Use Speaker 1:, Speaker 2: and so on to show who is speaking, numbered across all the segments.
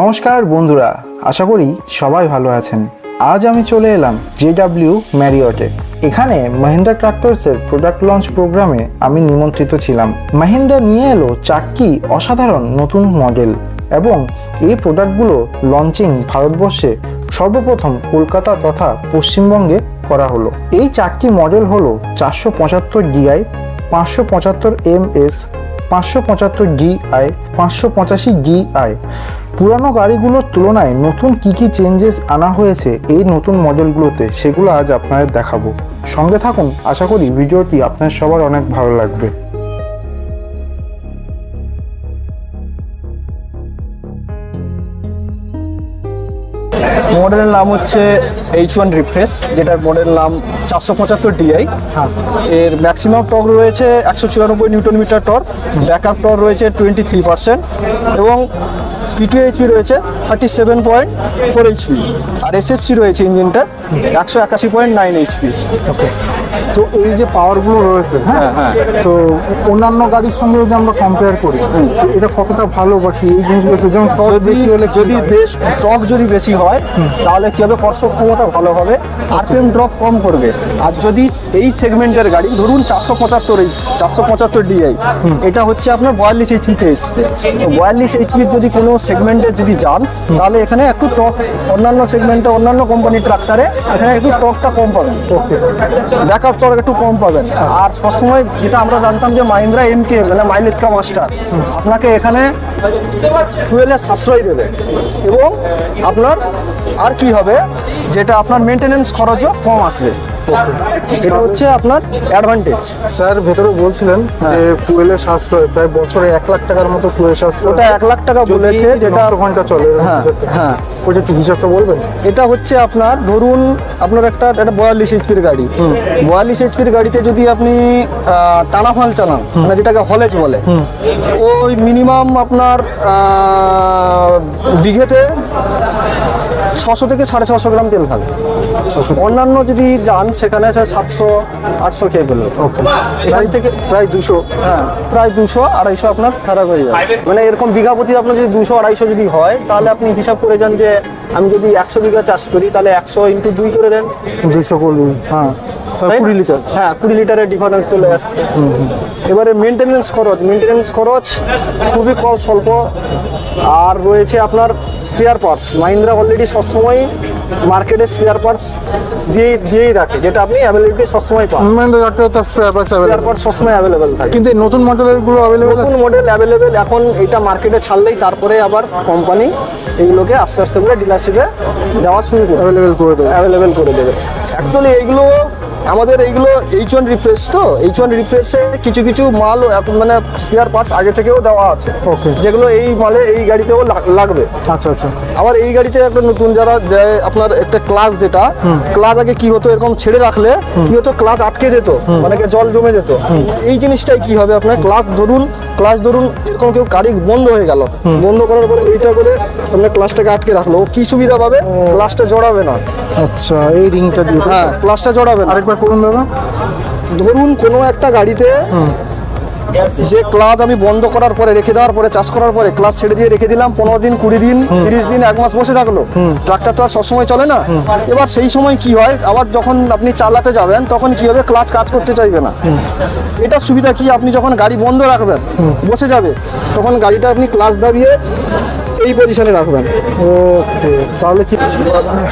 Speaker 1: নমস্কার বন্ধুরা, আশা করি সবাই ভালো আছেন। আজ আমি চলে এলাম জে জেডাব্লিউ ম্যারিয়টে এখানে মাহিন্দ্রা ট্রাক্টরসের প্রোডাক্ট লঞ্চ প্রোগ্রামে আমি নিমন্ত্রিত ছিলাম। মাহিন্দ্রা নিয়ে এলো চারটি অসাধারণ নতুন মডেল এবং এই প্রোডাক্টগুলো লঞ্চিং ভারতবর্ষে সর্বপ্রথম কলকাতা তথা পশ্চিমবঙ্গে করা হলো। এই চারটি মডেল হলো চারশো পঁচাত্তর ডিআই পাঁচশো পঁচাত্তর এম এস পাঁচশো পঁচাত্তর ডিআই পাঁচশো পঁচাশি ডিআই পুরানো গাড়িগুলোর তুলনায় নতুন কী কী চেঞ্জেস আনা হয়েছে এই নতুন মডেলগুলোতে সেগুলো আজ আপনাদের দেখাবো। সঙ্গে থাকুন আশা করি ভিডিওটি আপনার সবার অনেক ভালো লাগবে।
Speaker 2: মডেলের নাম হচ্ছে এইচ ওয়ান রিফ্রেশ যেটার মডেল নাম চারশো পঁচাত্তর ডিআই
Speaker 1: হ্যাঁ।
Speaker 2: এর ম্যাক্সিমাম টর্ক রয়েছে একশো চুরানব্বই newton metre torque backup torque রয়েছে টোয়েন্টি থ্রি পার্সেন্ট এবং পিটিও এইচপি রয়েছে thirty seven point four HP আর এসএফসি রয়েছে ইঞ্জিনটার একশো একাশি পয়েন্ট নাইন এইচপি
Speaker 1: ওকে তো এই যে পাওয়ারগুলো রয়েছে হ্যাঁ?
Speaker 2: হ্যাঁ,
Speaker 1: তো অন্যান্য গাড়ির সঙ্গে যদি আমরা কম্পেয়ার করি এটা কতটা ভালো বা কি? এই জিনিসগুলো যেমন
Speaker 2: যদি
Speaker 1: বেশি হলে
Speaker 2: যদি? বেশ টর্ক যদি বেশি হয় তাহলে কী হবে? কর্ষক ক্ষমতা ভালো হবে। আরপিএম ড্রপ কম করবে। আর যদি এই সেগমেন্টের গাড়ি ধরুন চারশো পঁচাত্তর চারশো পঁচাত্তর ডিআই এটা হচ্ছে আপনার বয়াল্লিশ এইচপিতে এসছে। তো বয়াল্লিশ এইচপির যদি কোনো সেগমেন্টে যদি যান তাহলে এখানে একটু টক অন্যান্য সেগমেন্টে অন্যান্য কোম্পানির ট্রাক্টারে এখানে একটু টকটা কম পাবেন। ব্যাকআপ টর্ক একটু কম পাবেন। আর সবসময় যেটা আমরা জানতাম যে মাহিন্দ্রা এম কে মানে মাইলেজ কা মাস্টার আপনাকে এখানে ফুয়েলের সাশ্রয় দেবে। এবং আপনার আর কি হবে যেটা আপনার মেনটেনেন্স খরচও কম আসবে। এটা হচ্ছে আপনার অ্যাডভান্টেজ
Speaker 1: স্যার ভেতরে বলছিলেন যে ফুয়েলের সাশ্রয় প্রায় বছরে এক লাখ টাকার মতো ফুয়েল সাশ্রয়
Speaker 2: ওটা এক লাখ টাকা বলেছে যেটা
Speaker 1: ঘণ্টা চলে।
Speaker 2: হ্যাঁ, হ্যাঁ।
Speaker 1: হিসাবটা বলবেন?
Speaker 2: এটা হচ্ছে আপনার ধরুন আপনার একটা একটা বয়াল্লিশ এইচপির গাড়ি। বয়াল্লিশ এইচপির গাড়িতে যদি আপনি আহ, টানা ফাল চালান মানে যেটাকে হলেজ বলে ওই মিনিমাম আপনার বিঘেতে ছশো থেকে সাড়ে ছশো গ্রাম তেল খাবে অন্যান্য যদি যান সেখানে আছে সাতশো আটশো খেয়ে ফেলবে।
Speaker 1: ওকে।
Speaker 2: এখান থেকে
Speaker 1: প্রায় দুশো।
Speaker 2: হ্যাঁ প্রায় দুশো আড়াইশো আপনার খারাপ হয়ে যাবে। মানে এরকম বিঘা প্রতি আপনার যদি দুশো আড়াইশো যদি হয় তাহলে আপনি হিসাব করে যান যে আমি যদি একশো বিঘা চাষ করি তাহলে একশো ইন্টু দুই করে দেন।
Speaker 1: দুশো করবি হ্যাঁ। কুড়ি লিটার।
Speaker 2: হ্যাঁ কুড়ি লিটারের ডিফারেন্স চলে আসছে। এবারে মেনটেনেন্স খরচ। মেনটেনেন্স খরচ খুবই কম স্বল্প। আর রয়েছে আপনার স্পেয়ার পার্টস মাহিন্দ্রা অলরেডি সবসময় মার্কেটে স্পেয়ার পার্টস দিয়ে দিয়েই রাখে যেটা আপনি অ্যাভেলেবিলিটি সবসময় পান।
Speaker 1: মহেন্দ্র ডাক্তার তার স্পেয়ার পার্টস
Speaker 2: স্পেয়ার পার্টস সবসময় অ্যাভেলেবেল থাকে।
Speaker 1: কিন্তু নতুন মডেলেরগুলো অ্যাভেলেবল
Speaker 2: নতুন মডেল অ্যাভেলেবেল এখন এটা মার্কেটে ছাড়লেই তারপরে আবার কোম্পানি এইগুলোকে আস্তে আস্তে করে ডিলারশিপে দেওয়া শুরু করে
Speaker 1: অ্যাভেলেবেল করে দেবে।
Speaker 2: অ্যাভেলেবেল করে দেবে। অ্যাকচুয়ালি এইগুলো আমাদের এইগুলো এইচ ওয়ান রিফ্রেশ তো? এইচ ওয়ান রিফ্রেশে কিছু কিছু মাল এখন মানে স্পেয়ার পার্টস আগে থেকেও দেওয়া আছে।
Speaker 1: Okay.
Speaker 2: যেগুলো এই মালে এই গাড়িতেও লাগবে।
Speaker 1: আচ্ছা আচ্ছা।
Speaker 2: আবার এই গাড়িতে একটা নতুন যারা যে আপনার একটা ক্লাস যেটা ক্লাস আগে কি হতো এরকম ছেড়ে রাখলে কি হতো ক্লাস আটকে যেত মানে কি জল জমে যেত। এই জিনিসটাই কি হবে আপনার? ক্লাস ধরুন ক্লাস ধরুন এরকম কেউ গাড়ি বন্ধ হয়ে গেল। বন্ধ করার পরে এইটা করে আপনার ক্লাসটাকে আটকে রাখল। ও কি সুবিধা পাবে? ক্লাসটা জড়াবে না।
Speaker 1: আচ্ছা এই রিংটা দিয়ে
Speaker 2: হ্যাঁ ক্লাসটা জড়াবে না।
Speaker 1: আরেকবার করুন দাদা।
Speaker 2: ধরুন কোনো একটা গাড়িতে যে ক্লাস আমি বন্ধ করার পরে রেখে দেওয়ার পরে চাষ করার পরে ক্লাস ছেড়ে দিয়ে রেখে দিলাম পনেরো দিন কুড়ি দিন তিরিশ দিন এক মাস বসে থাকল। ট্রাক্টর তো আর সবসময় চলে না। এবার সেই সময় কি হয় আবার যখন আপনি চালাতে যাবেন তখন কি হবে? ক্লাচ কাজ করতে চাইবে না। এটার সুবিধা কি? আপনি যখন গাড়ি বন্ধ রাখবেন বসে যাবে তখন গাড়িটা আপনি ক্লাচ দাবিয়ে এই পজিশনে রাখবেন।
Speaker 1: ওকে তাহলে কি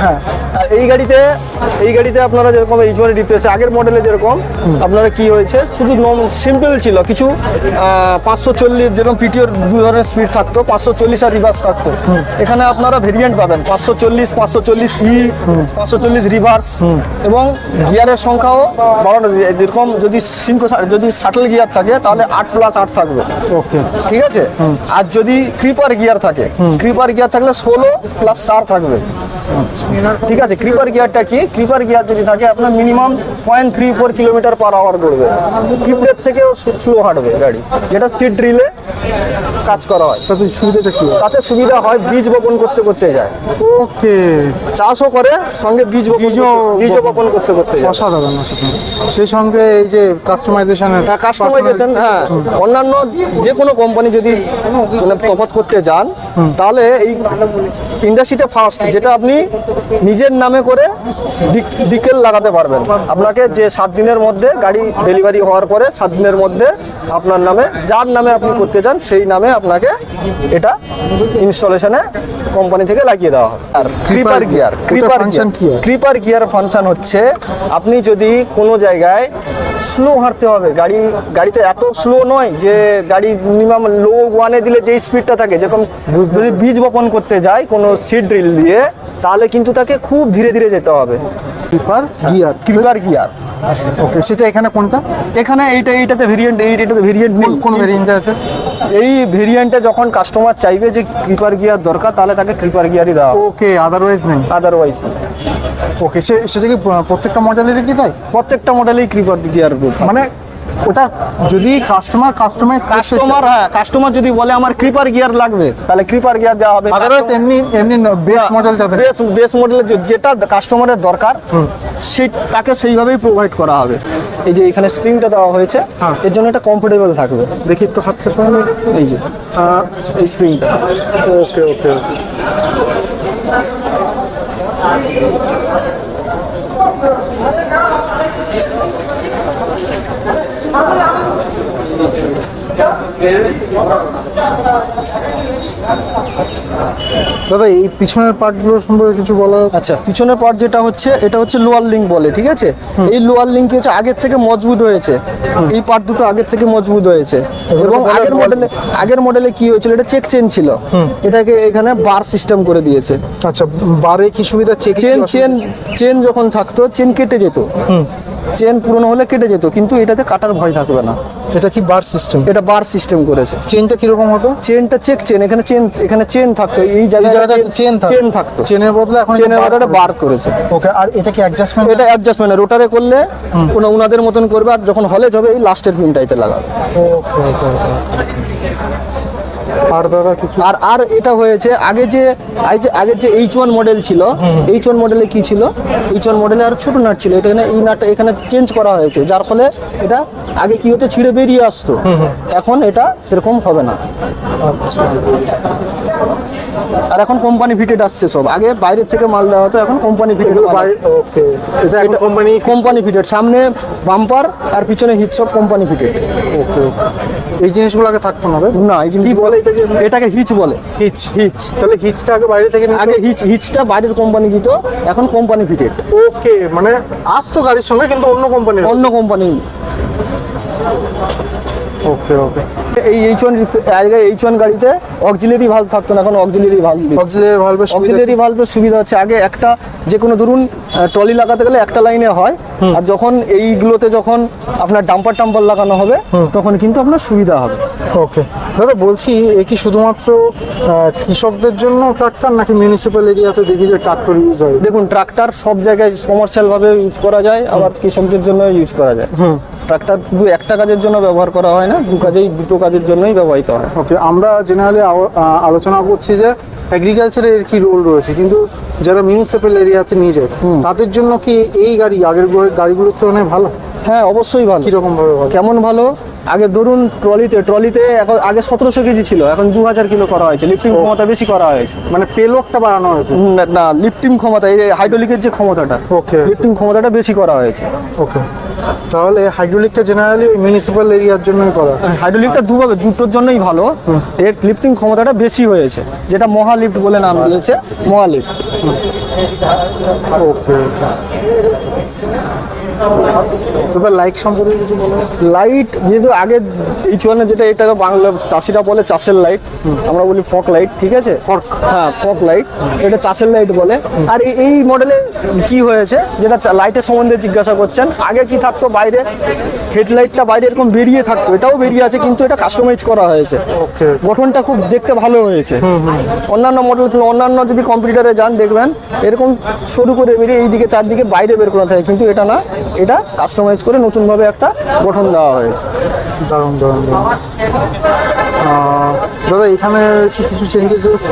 Speaker 1: হ্যাঁ
Speaker 2: এই গাড়িতে এই গাড়িতে আপনারা যেরকম এইচ ওয়ান ডিপ্রেসে আগের মডেলে যেরকম আপনারা কি হয়েছে শুধু সিম্পল ছিল কিছু পাঁচশো চল্লিশ যেরকম পিটিওর দু ধরনের স্পিড থাকতো পাঁচশো চল্লিশ আর রিভার্স থাকতো। এখানে আপনারা ভেরিয়েন্ট পাবেন পাঁচশো চল্লিশ পাঁচশো চল্লিশ ই পাঁচশো চল্লিশ রিভার্স এবং গিয়ারের সংখ্যাও বাড়ানো যেরকম যদি সিঙ্কো যদি শাটল গিয়ার থাকে তাহলে আট প্লাস আট থাকবে।
Speaker 1: ওকে
Speaker 2: ঠিক আছে? আর যদি ক্রিপার গিয়ার থাকে ক্রিপার গিয়ার থাকলে ষোলো প্লাস চার থাকবে। ঠিক আছে ক্রিপার গিয়ারটা কি? ক্রিপার গিয়ার যদি থাকে আপনার minimum point three four kilometre per hour করবে কিপলের থেকেও স্লো হাঁটবে গাড়ি। যেটা সিট ড্রিলে কাজ করা হয়।
Speaker 1: তাতে সুবিধাটা কি
Speaker 2: তাতে সুবিধা হয় বীজ বপন করতে করতে যায়।
Speaker 1: ওকে।
Speaker 2: চাষও করে সঙ্গে বীজ
Speaker 1: বীজও
Speaker 2: বীজও বপন করতে করতে যায়।
Speaker 1: অসাধারণ অসাধারণ। সেই সঙ্গে এই যে কাস্টমাইজেশনের
Speaker 2: কাস্টমাইজেশন হ্যাঁ। অন্যান্য যে কোনো কোম্পানি যদি মানে তফাৎ করতে যান তাহলে এই ইন্ডাস্ট্রিটা ফার্স্ট যেটা আপনি নিজের নামে করে ডিকেল লাগাতে পারবেন। আপনাকে যে সাত দিনের মধ্যে গাড়ি ডেলিভারি হওয়ার পরে সাত দিনের মধ্যে আপনার নামে যার নামে আপনি করতে চান সেই নামে আপনাকে এটা ইনস্টলেশনে কোম্পানি থেকে লাগিয়ে দেওয়া হবে। আর ক্রিপার গিয়ার ক্রিপার
Speaker 1: কি
Speaker 2: ক্রিপার গিয়ার ফাংশন হচ্ছে আপনি যদি কোনো জায়গায় স্লো হাঁটতে হবে। গাড়ি গাড়িটা এত স্লো নয় যে গাড়ি মিনিমাম লো ওয়ানে দিলে যে স্পিডটা থাকে যেরকম যদি বীজ বপন করতে যায় কোনো সিট ড্রিল দিয়ে তাহলে কিন্তু তাকে খুব ধীরে ধীরে যেতে হবে।
Speaker 1: Creeper gear
Speaker 2: creeper gear
Speaker 1: okay সেটা এখানে কোনটা?
Speaker 2: এখানে এইটা এইটাতে ভেরিয়েন্ট এইটাতে ভেরিয়েন্ট নেই।
Speaker 1: কোন ভেরিয়েন্ট আছে?
Speaker 2: এই ভেরিয়েন্টে যখন কাস্টমার চাইবে যে ক্রিপার গিয়ার দরকার তাহলে তাকে ক্রিপার গিয়ারই দেওয়া
Speaker 1: ওকে আদারওয়াইজ নেই।
Speaker 2: আদারওয়াইজ নেই।
Speaker 1: ওকে সে সেটা কি প্রত্যেকটা মডেলেরই কি তাই?
Speaker 2: প্রত্যেকটা মডেলেই ক্রিপার গিয়ার
Speaker 1: মানে ওটা যদি কাস্টমার কাস্টমাইজ
Speaker 2: কাস্টমার হ্যাঁ কাস্টমার যদি বলে আমার ক্রিপার গিয়ার লাগবে তাহলে ক্রিপার গিয়ার দেওয়া হবে।
Speaker 1: আদারওয়াইজ এমনি এমনি বেস মডেল
Speaker 2: বেস বেস মডেলের যেটা কাস্টমারের দরকার সেই তাকে সেইভাবেই প্রোভাইড করা হবে। এই যে এখানে স্প্রিংটা দেওয়া হয়েছে
Speaker 1: হ্যাঁ।
Speaker 2: এর জন্য এটা কমফোর্টেবল থাকবে।
Speaker 1: দেখি একটু হাতটা
Speaker 2: এই যে এই স্প্রিংটা
Speaker 1: ওকে ওকে। 자, 네. দাদা এই পিছনের পার্টগুলো সম্পর্কে কিছু বলা
Speaker 2: আচ্ছা পিছনের পার্ট যেটা হচ্ছে এটা হচ্ছে লোয়ার লিঙ্ক বলে ঠিক আছে? এই লোয়ার লিঙ্ক হচ্ছে আগের থেকে মজবুত হয়েছে। এই পার্ট দুটো আগের থেকে মজবুত হয়েছে। এবং আগের মডেলে আগের মডেলে কি হয়েছিল? এটা চেক চেন ছিল। এটাকে এখানে বার সিস্টেম করে দিয়েছে।
Speaker 1: আচ্ছা বারে কি সুবিধা? চেক
Speaker 2: চেন চেন চেন যখন থাকতো চেন কেটে যেত। চেন পুরনো হলে কেটে যেত কিন্তু এটাতে কাটার ভয় থাকবে না।
Speaker 1: এটা কি বার সিস্টেম
Speaker 2: এটা বার সিস্টেম করেছে।
Speaker 1: চেনটা কীরকম হতো?
Speaker 2: চেনটা চেক চেন এখানে চেন এখানে চেন থাকতো এই
Speaker 1: জায়গাটা চেন
Speaker 2: চেন থাকতো।
Speaker 1: চেনের বদলে এখন
Speaker 2: চেনের বদলে বার করেছে।
Speaker 1: ওকে আর এটা কি অ্যাডজাস্টমেন্ট
Speaker 2: এটা অ্যাডজাস্টমেন্ট রোটারে করলে কোনো উনাদের মতন করবে আর যখন হলে যাবে এই লাস্টের পিনটাইতে লাগাবে।
Speaker 1: ওকে ওকে। আর দাদা কিছু
Speaker 2: আর আর এটা হয়েছে আগে যে আই যে এইচ ওয়ান মডেল ছিল এইচ ওয়ান মডেলে কি ছিল? এইচ ওয়ান মডেলে আর ছোট নাট ছিল এটা এখানে এই নাটটা এখানে চেঞ্জ করা হয়েছে যার ফলে এটা আগে কি হতো ছিঁড়ে বেরিয়ে আসতো। এখন এটা সেরকম হবে না।
Speaker 1: আচ্ছা।
Speaker 2: আর এখন কোম্পানি ফিটেড আসছে সব। আগে বাইরের থেকে মাল দেওয়া হতো এখন কোম্পানি ফিটেড
Speaker 1: ওকে। এটা এখন কোম্পানি
Speaker 2: কোম্পানি ফিটেড সামনে বাম্পার আর পিছনে হিট সব কোম্পানি ফিটেড
Speaker 1: ওকে এই জিনিসগুলো আগে থাকতো না
Speaker 2: না এই জিনিস
Speaker 1: কি বলে এটাকে?
Speaker 2: এটাকে হিচ বলে।
Speaker 1: হিচ।
Speaker 2: হিচ।
Speaker 1: তাহলে হিচটা আগে বাইরে থেকে
Speaker 2: আগে হিচ হিচটা বাইরের কোম্পানি দিত এখন কোম্পানি ফিটেড
Speaker 1: ওকে মানে আসতো গাড়ির সঙ্গে কিন্তু অন্য কোম্পানির
Speaker 2: অন্য কোম্পানি
Speaker 1: ওকে ওকে
Speaker 2: এই এইচ ওয়ান আগে এইচ ওয়ান গাড়িতে অক্সিলারি ভাল্ব থাকতো না এখন অক্সিলারি ভাল্ব
Speaker 1: অক্সিলারি সুবিধা
Speaker 2: অক্সিলারি ভাল্বের সুবিধা হচ্ছে আগে একটা যে কোনো ধরুন ট্রলি লাগাতে গেলে একটা লাইনে হয় আর যখন এইগুলোতে যখন আপনার ডাম্পার টাম্পার লাগানো হবে তখন কিন্তু আপনার সুবিধা হবে।
Speaker 1: ওকে দাদা বলছি এ কি শুধুমাত্র কৃষকদের জন্য ট্রাক্টর নাকি মিউনিসিপ্যাল এরিয়াতে দেখি যে ট্রাক্টর ইউজ হয়?
Speaker 2: দেখুন ট্রাক্টর সব জায়গায় কমার্শিয়াল ভাবে ইউজ করা যায় আবার কৃষকদের জন্য ইউজ করা যায়। ট্রাক্টর শুধু একটা কাজের জন্য ব্যবহার করা হয় না দু কাজেই দুটো কাজের জন্যই ব্যবহৃত হয়।
Speaker 1: ওকে আমরা জেনারেলি আলোচনা করছি যে এগ্রিকালচারের কি রোল রয়েছে কিন্তু যারা মিউনিসিপ্যাল এরিয়াতে নিয়ে যায় তাদের জন্য কি এই গাড়ি আগের গাড়িগুলোর তুলনায় ভালো?
Speaker 2: হ্যাঁ অবশ্যই ভালো।
Speaker 1: কীরকম ভাবে
Speaker 2: কেমন ভালো? আগে ধরুন ট্রলিতে ট্রলিতে এখন আগে সতেরোশো কেজি ছিল এখন দু হাজার কিলো করা হয়েছে লিফটিং ক্ষমতা বেশি করা হয়েছে।
Speaker 1: মানে পেলোডটা বাড়ানো হয়েছে?
Speaker 2: না লিফটিং ক্ষমতা এই হাইড্রোলিকের যে ক্ষমতাটা
Speaker 1: Okay.
Speaker 2: লিফটিং ক্ষমতাটা বেশি করা হয়েছে।
Speaker 1: ওকে তাহলে হাইড্রোলিকটা জেনারেলি মিউনিসিপ্যাল এরিয়ার জন্যই করা।
Speaker 2: হাইড্রোলিকটা দুভাবে দুটোর জন্যই ভালো। এর লিফটিং ক্ষমতাটা বেশি হয়েছে যেটা মহা লিফট বলে নাম দিয়েছে মহা লিফট
Speaker 1: ওকে ওকে। দাদা লাইক সম্পর্কে কিছু বলুন।
Speaker 2: লাইট যেহেতু আগে এই চুয়ানে যেটা এটা বাংলা চাষিরা বলে চাষের লাইট আমরা বলি ফক লাইট ঠিক আছে? ফক হ্যাঁ ফক লাইট এটা চাষের লাইট বলে। আর এই- এই মডেলে কি হয়েছে? যেটা লাইটের সম্বন্ধে জিজ্ঞাসা করছেন আগে কি থাকতো বাইরে? হেডলাইটটা বাইরে এরকম বেরিয়ে থাকতো এটাও বেরিয়ে আছে কিন্তু এটা কাস্টমাইজ করা হয়েছে। গঠনটা খুব দেখতে ভালো হয়েছে। অন্যান্য মডেল অন্যান্য যদি কম্পিউটারে যান দেখবেন এরকম সরু করে বেরিয়ে এইদিকে চারদিকে বাইরে বের করা থাকে কিন্তু এটা না। এটা কাস্টমাইজ করে নতুনভাবে একটা গঠন দেওয়া হয়েছে।
Speaker 1: দারুণ দারুণ দাদা এখানে কি কিছু চেঞ্জেস হয়েছে?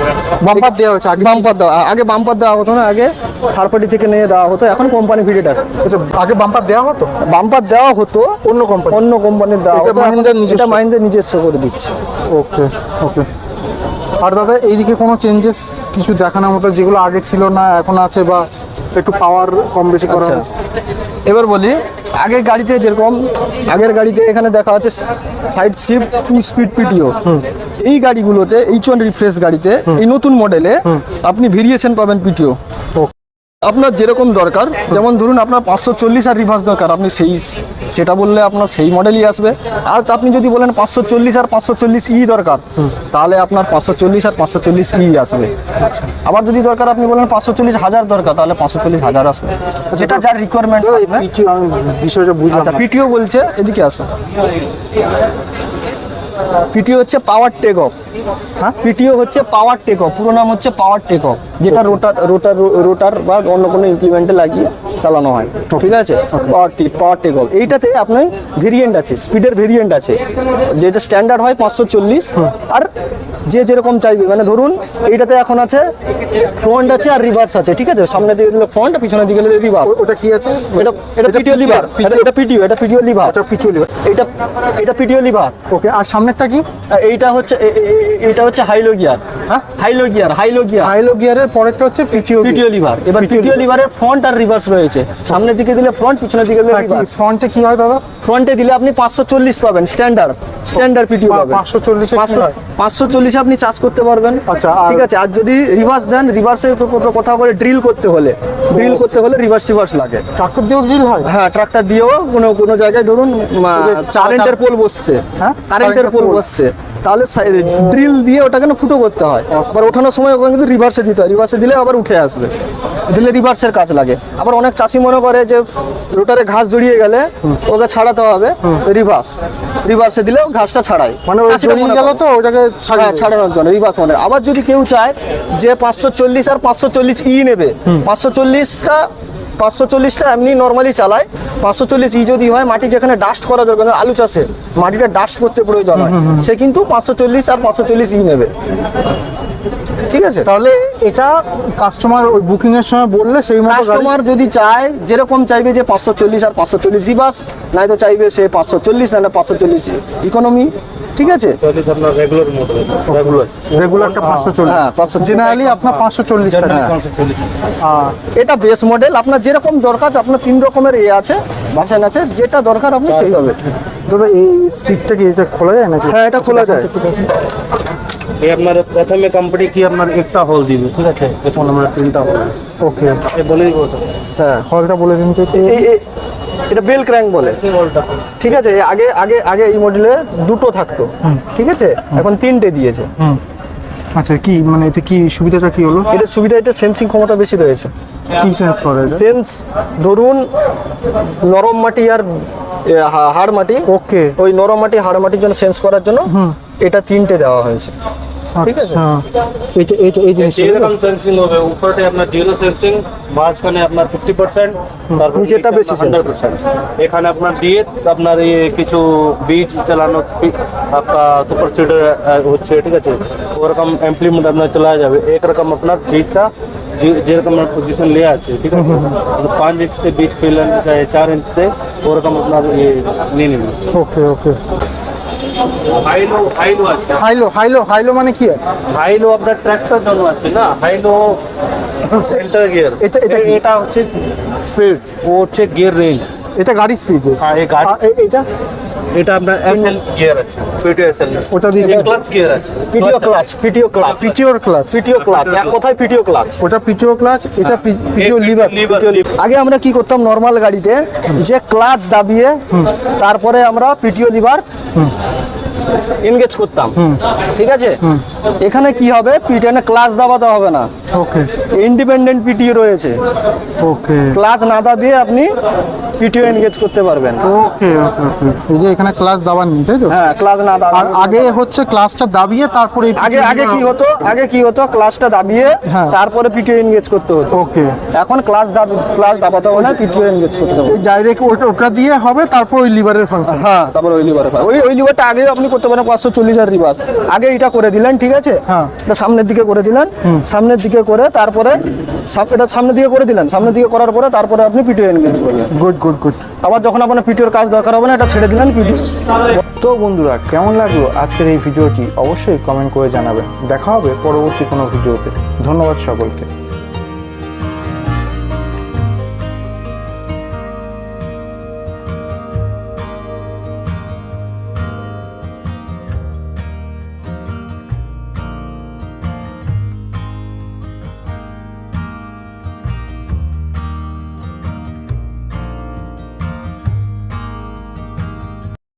Speaker 1: বাম্পার দেওয়া হয়েছে আগে
Speaker 2: বাম্পার দেওয়া আগে বাম্পার দেওয়া হতো না আগে থার্ড পার্টি থেকে নিয়ে দেওয়া হতো এখন কোম্পানি ফিটেড আছে
Speaker 1: আচ্ছা আগে বাম্পার দেওয়া হতো?
Speaker 2: বাম্পার দেওয়া হতো
Speaker 1: অন্য কোম্পানি
Speaker 2: অন্য কোম্পানির দেওয়া
Speaker 1: এটা
Speaker 2: হতো? এটা মাহিন্দ্রা নিজস্ব করে দিচ্ছে।
Speaker 1: ওকে ওকে আর দাদা এইদিকে কোনো চেঞ্জেস কিছু দেখানোর মতো যেগুলো আগে ছিল না এখন আছে বা একটু পাওয়ার কম বেশি করা
Speaker 2: আচ্ছা।
Speaker 1: হয়েছে
Speaker 2: এবার বলি আগের গাড়িতে যেরকম আগের গাড়িতে এখানে দেখা আছে side shift two speed PTO এই গাড়িগুলোতে এইচ ওয়ান রিফ্রেশ গাড়িতে এই নতুন মডেলে আপনি ভেরিয়েশন পাবেন পিটিও আপনার যেরকম দরকার যেমন ধরুন আপনার পাঁচশো চল্লিশ আর রিভার্স দরকার আপনি সেই সেটা বললে আপনার সেই মডেলই আসবে। আর আপনি যদি বলেন পাঁচশো চল্লিশ আর পাঁচশো চল্লিশ ই দরকার তাহলে আপনার পাঁচশো চল্লিশ আর পাঁচশো চল্লিশ ই আসবে। আবার যদি দরকার আপনি বলেন পাঁচশো চল্লিশ হাজার দরকার তাহলে পাঁচশো চল্লিশ হাজার আসবে। যেটা যার রিকোয়ারমেন্ট আচ্ছা পিটিও বলছে এদিকে আসো। পিটিও হচ্ছে পাওয়ার টেক অফ হ্যাঁ? পিটিও হচ্ছে পাওয়ার টেক অফ পুরো নাম হচ্ছে পাওয়ার টেক অফ যেটা রোটার রোটার রোটার বা অন্য কোনো ইমপ্লিমেন্টে লাগিয়ে চালানো হয়। ঠিক আছে? Power take power take off এইটাতে আপনার ভেরিয়েন্ট আছে স্পিডের ভেরিয়েন্ট আছে। যেটা স্ট্যান্ডার্ড হয় পাঁচশো চল্লিশ। আর যে যেরকম চাইবে মানে ধরুন এইটাতে এখন আছে ফ্রন্ট আছে আর রিভার্স আছে ঠিক আছে? সামনে দিকে দিলে ফ্রন্ট পিছনের দিকে দিলে রিভার্স
Speaker 1: ওটা কি আছে?
Speaker 2: এটা এটা পিটিও লিভার এটা পিটিও এটা পিটিও লিভার
Speaker 1: ওটা লিভার
Speaker 2: এটা এটা পিটিও লিভার
Speaker 1: ওকে আর সামনেরটা কি?
Speaker 2: এইটা হচ্ছে এইটা হচ্ছে হাইলো গিয়ার
Speaker 1: হ্যাঁ?
Speaker 2: হাইলো গিয়ার হাইলো গিয়ার
Speaker 1: হাইলো গিয়ারের পরেরটা হচ্ছে পিটিও
Speaker 2: পিটিও লিভার। এবার পিটিও লিভারের ফ্রন্ট আর রিভার্স রয়েছে। সামনের দিকে দিলে ফ্রন্ট পিছনের দিকে দিলে রিভার্স
Speaker 1: ফ্রন্টে কি হয় দাদা?
Speaker 2: ফ্রন্টে দিলে আপনি পাঁচশো চল্লিশ পাবেন স্ট্যান্ডার্ড স্ট্যান্ডার্ড পিটিও পাবেন।
Speaker 1: 540 এ কি
Speaker 2: পাঁচশো
Speaker 1: হয়?
Speaker 2: পাঁচশো চল্লিশে আপনি চাষ করতে পারবেন।
Speaker 1: আচ্ছা,
Speaker 2: ঠিক আছে আর যদি রিভার্স দেন রিভার্সে তো কোথাও করে ড্রিল করতে হলে। ড্রিল করতে হলে রিভার্স টিভার্স লাগে।
Speaker 1: ট্রাক্টর দিয়েও গ্রিল হয়?
Speaker 2: হ্যাঁ ট্রাক্টর দিয়েও কোনো কোনো জায়গায় ধরুন কারেন্টের পোল বসছে।
Speaker 1: হ্যাঁ?
Speaker 2: কারেন্টের পোল। বসছে। তাহলে ড্রিল দিয়ে ওটাকে না ফুটো করতে হয়। আবার ওঠানোর সময় ওখানে কিন্তু রিভার্সে দিতে হয়। রিভার্সে দিলে আবার উঠে আসবে। দিলে রিভার্সের কাজ লাগে। আবার অনেক চাষি মনে করে যে রোটারে ঘাস জড়িয়ে গেলে ওকে ছাড়াতে হবে রিভার্স রিভার্সে দিলেও ঘাসটা ছাড়ায়।
Speaker 1: মানে জড়িয়ে গেল তো ওটাকে
Speaker 2: হ্যাঁ ছাড়ানোর জন্য রিভার্স মানে। আবার যদি কেউ চায় যে পাঁচশো চল্লিশ আর পাঁচশো চল্লিশ ই নেবে পাঁচশো চল্লিশটা পাঁচশো চল্লিশটা এমনি নর্মালি চালায়। পাঁচশো চল্লিশ ই যদি হয় মাটি যেখানে ডাস্ট করা দরকার আলু চাষে মাটিটা ডাস্ট করতে প্রয়োজন হয়। সে কিন্তু পাঁচশো চল্লিশ আর পাঁচশো চল্লিশ ই নেবে। ঠিক আছে?
Speaker 1: তাহলে এটা কাস্টমার ওই বুকিং এর সময় বললে সেই
Speaker 2: কাস্টমার যদি চায় যেরকম চাইবে যে পাঁচশো চল্লিশ আর পাঁচশো চল্লিশ রিভার্স নাই তো চাইবে সে পাঁচশো চল্লিশ না পাঁচশো চল্লিশ ইকোনমি ঠিক আছে?
Speaker 3: রেগুলার রেগুলার
Speaker 1: রেগুলারটা পাঁচশো চল্লিশ।
Speaker 2: হ্যাঁ, 540
Speaker 1: জেনারেলি আপনার পাঁচশো চল্লিশ টাকা
Speaker 2: এটা বেস মডেল আপনার যেরকম দরকার আপনার তিন রকমের এ আছে ভার্সন আছে যেটা দরকার আপনি সেই হবে।
Speaker 1: দাদা এই সিটটা কি এটা খোলা যায় নাকি?
Speaker 2: হ্যাঁ এটা খোলা যায়।
Speaker 3: এই আপনার প্রথমে কোম্পানি কি আপনার একটা হোল দিবে ঠিক আছে? এখন আমরা তিনটা হোল
Speaker 1: ওকে
Speaker 3: এই বলে
Speaker 2: হ্যাঁ
Speaker 1: হলটা বলে দিন তো
Speaker 2: এই- এটা বেল ক্র্যাঙ্ক বলে। ঠিক আছে আগে আগে আগে এই মডেলে দুটো থাকতো। ঠিক আছে? এখন তিনটে দিয়েছে।
Speaker 1: আচ্ছা কি মানে এতে কি সুবিধাটা কি হলো?
Speaker 2: এটা সুবিধা এটা সেন্সিং ক্ষমতা বেশি রয়েছে।
Speaker 1: কি সেন্স করে
Speaker 2: সেন্স ধরুন নরম মাটি আর হাড় মাটি।
Speaker 1: ওকে
Speaker 2: ওই নরম মাটি হাড় মাটির জন্য সেন্স করার জন্য এটা তিনটে দেওয়া হয়েছে। ঠিক আছে?
Speaker 1: আচ্ছা। এই যে এই যে এই জিনিসটা।
Speaker 3: এরকম সেন্সিং হবে। উপরে আপনার জিরো সেন্সিং মাঝখানে আপনার 50% তারপর
Speaker 2: নিচেটা বেশি
Speaker 3: সেন্সিং এখানে আপনার দিয়ে আপনার এই কিছু বীজ চালানো আপনার সুপার সিডার হচ্ছে ঠিক আছে? ওরকম এমপ্লিমেন্ট আপনার চলা যাবে। একরকম আপনার বীজটা যেরকম আপনার পজিশন লেয়া আছে ঠিক আছে? পাঁচ ইঞ্চতে থেকে বীজ ফেলেন চার ইঞ্চতে ওরকম আপনার ইয়ে নিয়ে নেবেন
Speaker 1: ওকে ওকে
Speaker 3: হাইলো হাইলো আছে
Speaker 1: হাইলো হাইলো হাইলো মানে কি
Speaker 3: হাইলো আপনার ট্র্যাক্টর জন্য আছে না হাইলো সেন্টার গিয়ার
Speaker 1: এটা- এটা
Speaker 3: এটা হচ্ছে স্পিড ও হচ্ছে গিয়ার রেঞ্জ
Speaker 1: এটা গাড়ি স্পিড
Speaker 3: হ্যাঁ এই গাড়ি
Speaker 1: এটা
Speaker 3: এটা আপনার এসএল গিয়ার আছে পিটিও এসএল
Speaker 1: ওটা দিয়ে
Speaker 3: ক্লাচ গিয়ার আছে
Speaker 2: পিটিও ক্লাচ পিটিও ক্লাচ
Speaker 1: পিটিওর ক্লাচ
Speaker 2: পিটিও ক্লাচ এক কথায় পিটিও ক্লাচ
Speaker 1: ওটা পিটিও ক্লাচ এটা পিটিও লিভার পিটিও
Speaker 3: লিভার
Speaker 2: আগে আমরা কি করতাম নর্মাল গাড়িতে যে ক্লাচ দাবিয়ে তারপরে আমরা পিটিও লিভার এনগেজ করতাম। ঠিক আছে? এখানে কি হবে? পিটিএনে ক্লাচ দাবাতে হবে না।
Speaker 1: ওকে।
Speaker 2: ইন্ডিপেন্ডেন্ট পিটিও রয়েছে।
Speaker 1: ওকে।
Speaker 2: ক্লাচ না দাবিয়ে আপনি পিটিও এনগেজ করতে পারবেন।
Speaker 1: ওকে ওকে ওকে। এই যে এখানে ক্লাস দাবার নেই তাই তো?
Speaker 2: হ্যাঁ ক্লাচ না
Speaker 1: আর আগে হচ্ছে ক্লাসটা দাবিয়ে তারপরে
Speaker 2: আগে আগে কি হতো? আগে কি হতো? ক্লাসটা দাবিয়ে
Speaker 1: হ্যাঁ।
Speaker 2: তারপরে পিটিও এনগেজ করতে হতো।
Speaker 1: ওকে।
Speaker 2: এখন ক্লাস দাবি ক্লাস দাবাতে হবে না পিটিও এনগেজ করতে হবে।
Speaker 1: ডাইরেক্ট ওটা ওটা দিয়ে হবে তারপর ওই লিভারের ফাংশন
Speaker 2: হ্যাঁ তারপর ওই লিভারে ওই ওই লিভারটা আগে আপনি করতে পারেন পাঁচশো চল্লিশ হাজার রিভার্স আগে এটা করে দিলেন ঠিক আছে?
Speaker 1: হ্যাঁ।
Speaker 2: এটা সামনের দিকে করে দিলেন। সামনের দিকে করে তারপরে এটা সামনের দিকে করে দিলেন। সামনের দিকে করার পরে তারপরে আপনি পিটিও এনগেজ করলেন।
Speaker 1: গুড গুড গুড
Speaker 2: আবার যখন আপনার পিটিওর কাজ দরকার হবে না এটা ছেড়ে দিলেন পিটিও
Speaker 1: তো বন্ধুরা কেমন লাগল আজকের এই ভিডিওটি? অবশ্যই কমেন্ট করে জানাবেন। দেখা হবে পরবর্তী কোনো ভিডিওতে। ধন্যবাদ সকলকে।